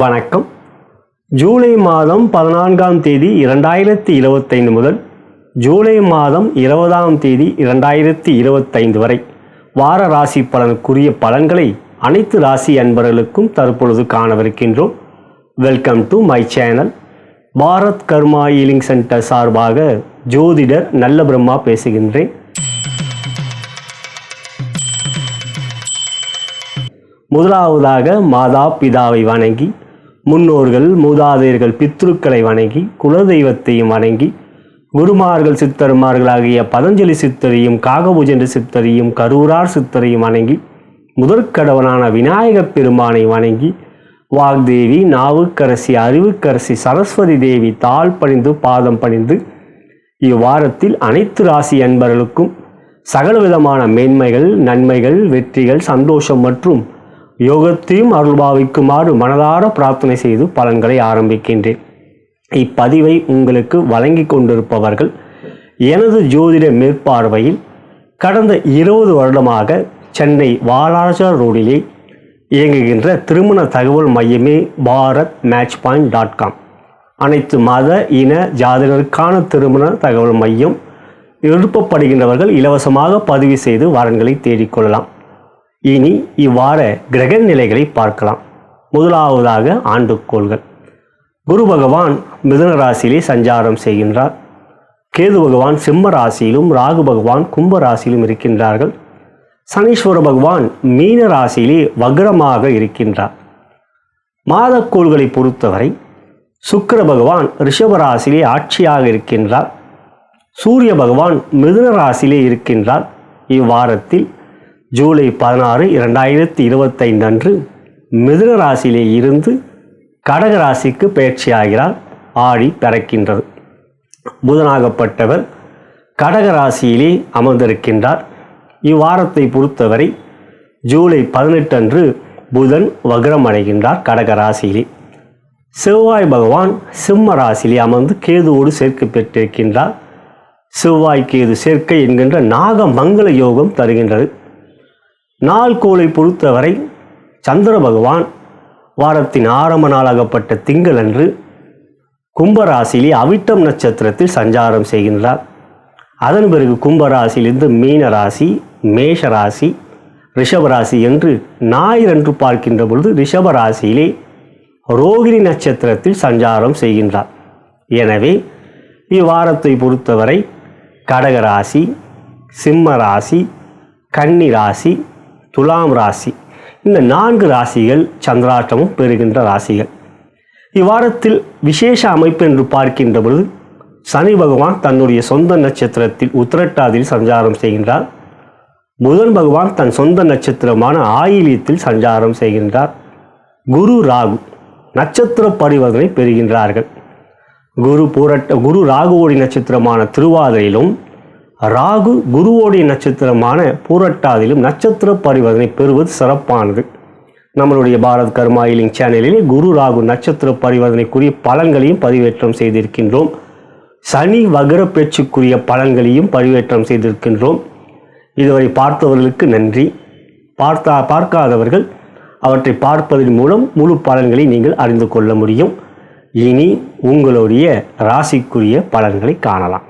வணக்கம். ஜூலை மாதம் பதினான்காம் தேதி இரண்டாயிரத்தி இருபத்தைந்து முதல் ஜூலை மாதம் இருபதாம் தேதி இரண்டாயிரத்தி இருபத்தைந்து வரை வார ராசி பலனுக்குரிய பலன்களை அனைத்து ராசி அன்பர்களுக்கும் தற்பொழுது காணவிருக்கின்றோம். Welcome to my channel Bharat Karma healing center சார்பாக ஜோதிடர் நல்ல பிரம்மா பேசுகின்றேன். முதலாவதாக மாதா பிதாவை வணங்கி முன்னோர்கள் மூதாதையர்கள் பித்ருக்களை வணங்கி குலதெய்வத்தையும் வணங்கி குருமார்கள் சித்தருமார்களாகிய பதஞ்சலி சித்தரையும் காகபுஜென்ற சித்தரையும் கரூரார் சித்தரையும் வணங்கி முதற்கடவனான விநாயகப் பெருமானை வணங்கி வாக்தேவி நாவுக்கரசி அறிவுக்கரசி சரஸ்வதி தேவி தாழ் பணிந்து பாதம் பணிந்து இவ்வாரத்தில் அனைத்து ராசி அன்பர்களுக்கும் சகலவிதமான மேன்மைகள் நன்மைகள் வெற்றிகள் சந்தோஷம் மற்றும் யோகத்தையும் அருள்பாவிக்குமாறு மனதார பிரார்த்தனை செய்து பலன்களை ஆரம்பிக்கின்றேன். இப்பதிவை உங்களுக்கு வழங்கி கொண்டிருப்பவர்கள் எனது ஜோதிட மேற்பார்வையில் கடந்த இருபது வருடமாக சென்னை வாலாஜா ரோடிலே இயங்குகின்ற திருமண தகவல் மையமே Bharat match point dot com. அனைத்து மத இன ஜாதினருக்கான திருமண தகவல் மையம் விருப்பப்படுகின்றவர்கள் இலவசமாக பதிவு செய்து வரன்களை தேடிக்கொள்ளலாம். இனி இவ்வார கிரக நிலைகளை பார்க்கலாம். முதலாவதாக ஆண்டுக்கோள்கள் குரு பகவான் மிதுன ராசியிலே சஞ்சாரம் செய்கின்றார். கேது பகவான் சிம்ம ராசியிலும் ராகு பகவான் கும்ப ராசியிலும் இருக்கின்றார்கள். சனீஸ்வர பகவான் மீன ராசியிலே வக்ரமாக இருக்கின்றார். மாதக்கோள்களை பொறுத்தவரை சுக்கிர பகவான் ரிஷப ராசியிலே ஆட்சியாக இருக்கின்றார். சூரிய பகவான் மிதுன ராசியிலே இருக்கின்றார். இவ்வாரத்தில் ஜூலை பதினாறு இரண்டாயிரத்தி இருபத்தைந்து அன்று மிதுன ராசியிலே இருந்து கடக ராசிக்கு பயிற்சியாகிறார் ஆடி பிறக்கின்றது. புதனாகப்பட்டவர் கடக ராசியிலே அமர்ந்திருக்கின்றார். இவ்வாரத்தை பொறுத்தவரை ஜூலை பதினெட்டு அன்று புதன் வக்ரம் அடைகின்றார் கடக ராசியிலே. செவ்வாய் பகவான் சிம்ம ராசியிலே அமர்ந்து கேதுவோடு சேர்க்கை பெற்றிருக்கின்றார். செவ்வாய் கேது சேர்க்கை என்கின்ற நாக மங்கள யோகம் தருகின்றது. நாள் கோளை பொறுத்தவரை சந்திர பகவான் வாரத்தின் ஆரம்ப நாளாகப்பட்ட திங்களன்று கும்பராசியிலே அவிட்டம் நட்சத்திரத்தில் சஞ்சாரம் செய்கின்றார். அதன் பிறகு கும்பராசியிலிருந்து மீன ராசி மேஷ ராசி ரிஷபராசி என்று ஞாயிறன்று பார்க்கின்ற பொழுது ரிஷபராசியிலே ரோகிணி நட்சத்திரத்தில் சஞ்சாரம் செய்கின்றார். எனவே இவ்வாரத்தை பொறுத்தவரை கடக ராசி சிம்ம ராசி கன்னி ராசி துலாம் ராசி. இந்த நான்கு ராசிகள் சந்திராட்டமும் பெறுகின்ற ராசிகள். இவ்வாரத்தில் விசேஷ அமைப்பு என்று பார்க்கின்ற பொழுது சனி பகவான் தன்னுடைய சொந்த நட்சத்திரத்தில் உத்திரட்டாதியில் சஞ்சாரம் செய்கின்றார். புதன் பகவான் தன் சொந்த நட்சத்திரமான ஆயிலியத்தில் சஞ்சாரம் செய்கின்றார். குரு ராகு நட்சத்திர பரிவர்த்தனை பெறுகின்றார்கள். குரு பூரட்ட குரு ராகுவோடி நட்சத்திரமான திருவாதிரையிலும் ராகு குருவோடைய நட்சத்திரமான பூரட்டாதிலும் நட்சத்திர பரிவர்த்தனை பெறுவது சிறப்பானது. நம்மளுடைய பாரத் கர்மாயிலிங் சேனலில் குரு ராகு நட்சத்திர பரிவர்த்தனைக்குரிய பலன்களையும் பதிவேற்றம் செய்திருக்கின்றோம். சனி வகர பேச்சுக்குரிய பலன்களையும் பதிவேற்றம் செய்திருக்கின்றோம். இதுவரை பார்த்தவர்களுக்கு நன்றி. பார்த்தா பார்க்காதவர்கள் அவற்றை பார்ப்பதன் மூலம் முழு பலன்களை நீங்கள் அறிந்து கொள்ள முடியும். இனி உங்களுடைய ராசிக்குரிய பலன்களை காணலாம்.